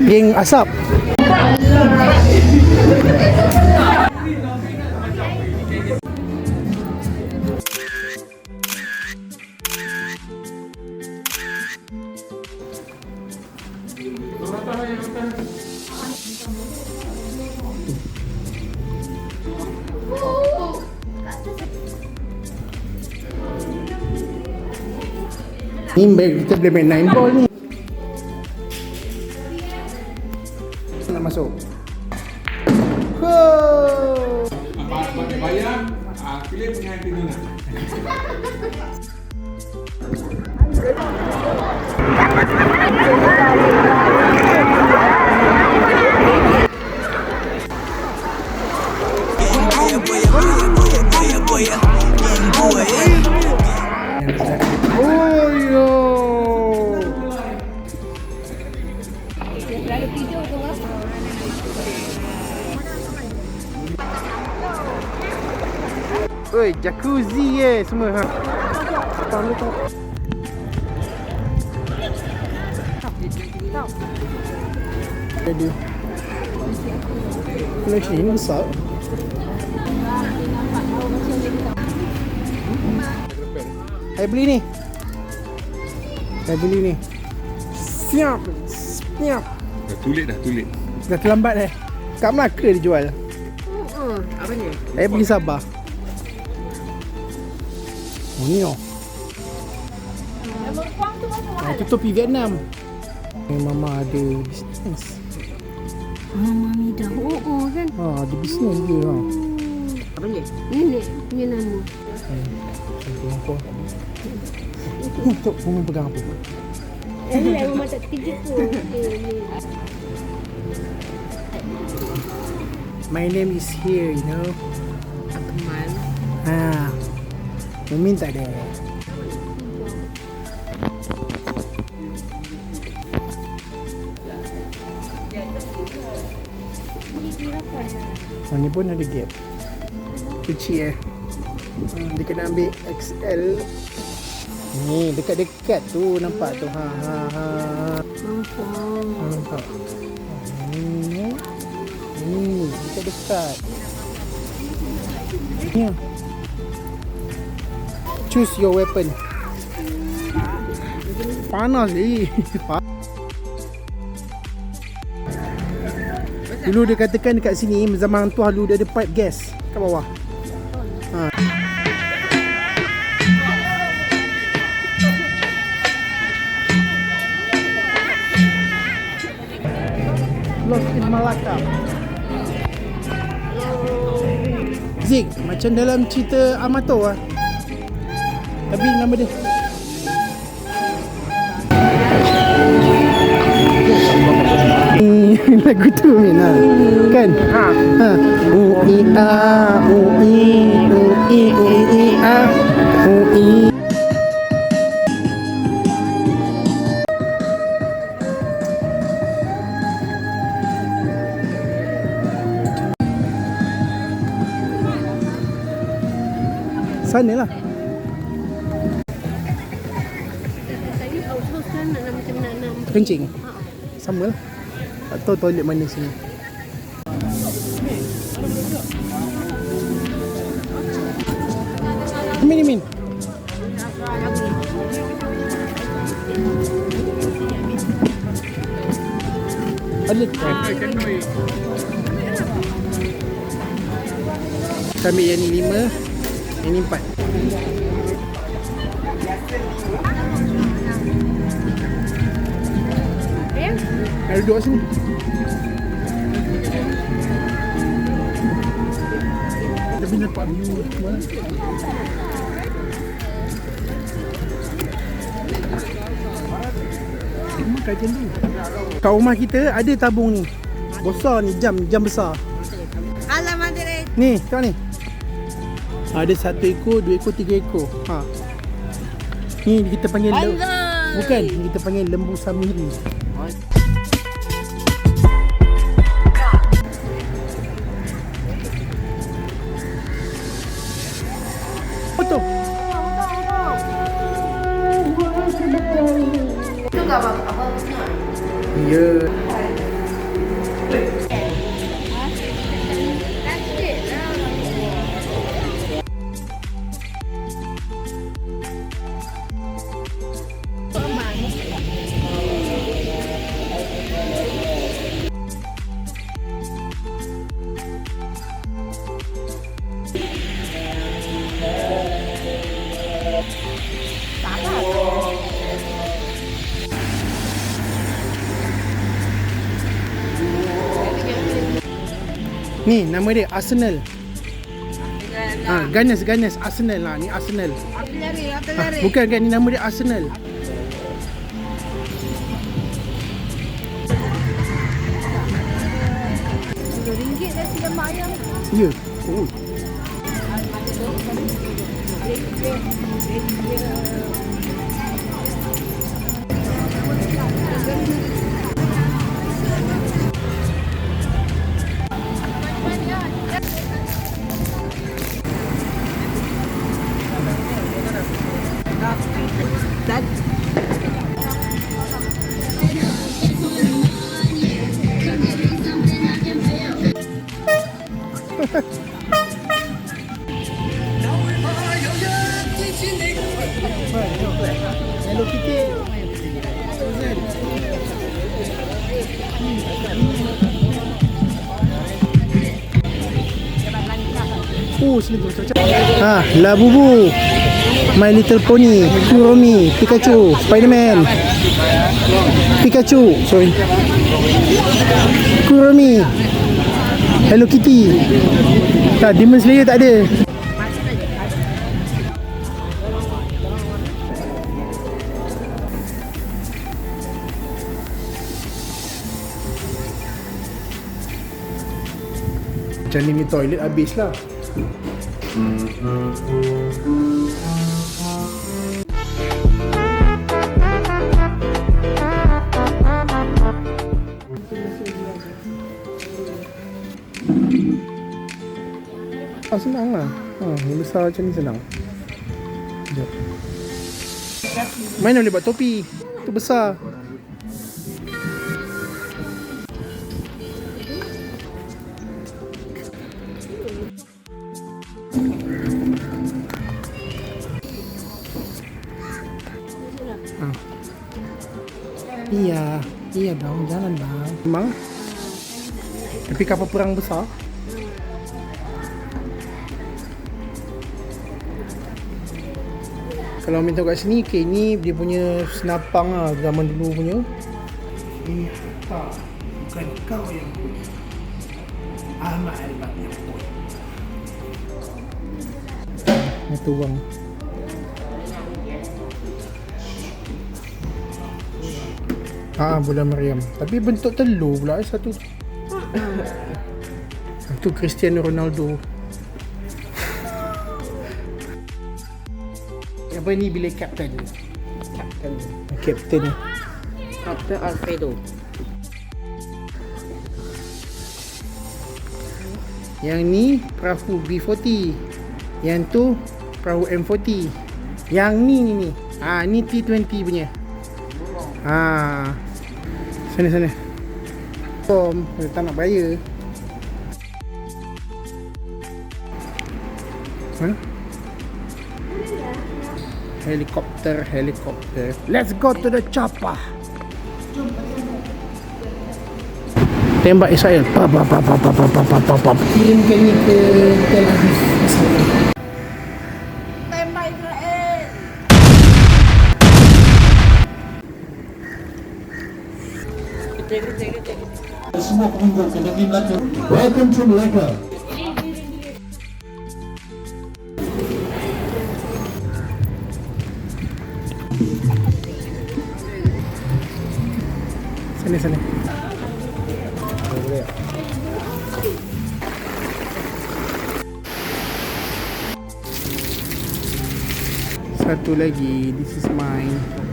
Geng asap. Ni baik kita boleh main nine ball ni. Nak masuk. Wow. Pakai bayar, ah, pilih pengantin ni nak. Oh Oi, jacuzzi ye semua ha. Jadi. Collection ini besar. Saya beli ni. Saya beli ni. Siap. Siap. Dah tulis dah tulis. Dah terlambat eh. Kat Melaka dia jual. Apa ni? Saya pergi Sabah. Oh ni oh. Ah, itu topi Vietnam. Ni mama ada bisnes. Mama Mida. Oh, oh kan. Ha, ada bisnes dia ha. Apa ni? Nenek punya nama. Untuk Untuk Umi pegang apa? Alah, Mama tak kerja pun. Eh, ni. My name is here, you know. Akmal. Ha. Mumin tak ada. Oh, ni pun ada gap. Kecil eh. Hmm, dia kena ambil XL. Ni dekat-dekat tu nampak tu. Ha ha ha. Nampak. Nampak. Ni. Ni dekat-dekat. Ni. Choose your weapon. Panas ni. Pa- Dulu dia katakan dekat sini zaman tu dulu dia ada pipe gas kat bawah. Ha. Lost in Malacca. Zik, macam dalam cerita Amato lah. Tapi nama dia. Lagu tu Min ha. Kan? Ha. ha. U i a u i u i u i a u i Sana lah Kencing. Sama lah. Tak tahu toilet mana sini. Min Min Ada. Kita ambil yang ni lima Yang ni empat Nak duduk sini. Tapi nampak view Makan tu. Kat rumah kita ada tabung ni. Besar ni jam Jam besar. Alamak dia. Ni tengok ni. Ada satu ekor Dua ekor Tiga ekor. Ha. Ni kita panggil Bukan kita panggil lembu samiri Itu tak apa apa. Ya Ni nama dia Arsenal. Ha, Gunners, Gunners, Arsenal lah. Ni Arsenal. Lari? Ha, bukan kan, ni nama dia Arsenal. RM10 dah mak ayam. Ya. Oh. Dan Cocok. Ah, Labubu. My Little Pony, Kuromi, Pikachu, Spiderman. Pikachu, sorry. Kuromi. Hello Kitty. Tak, Demon Slayer tak ada. Macam ni ni toilet habis lah. Ah, senang lah. Ha, yang besar macam ni senang. Sekejap. Mana boleh buat topi? Tu besar. Iya, dong, jangan bang. Memang. Tapi kapal perang besar. Kalau minta kat sini, okay, ni dia punya senapang lah zaman dulu punya. Ini tak, bukan kau yang punya. Ahmad Albat yang punya. Itu bang. Ah, bulan Maryam. Tapi bentuk telur pula eh, satu. Itu Cristiano Ronaldo. Apa ni bilik kapten? Captain. Kapten ni. Captain Alfredo. Yang ni perahu B40. Yang tu perahu M40. Yang ni ni ni. Ah ni T20 punya. Ah. Sana sana. Tom, kita tak nak bayar. Ha? Helikopter, helikopter. Let's go to the chopper. Tembak Israel. Pa pa pa pa pa pa pa pa pa pa. Kirimkan ni ke Tel Aviv. Tembak Israel. Welcome to Malacca. Sana sana. Satu lagi, this is mine.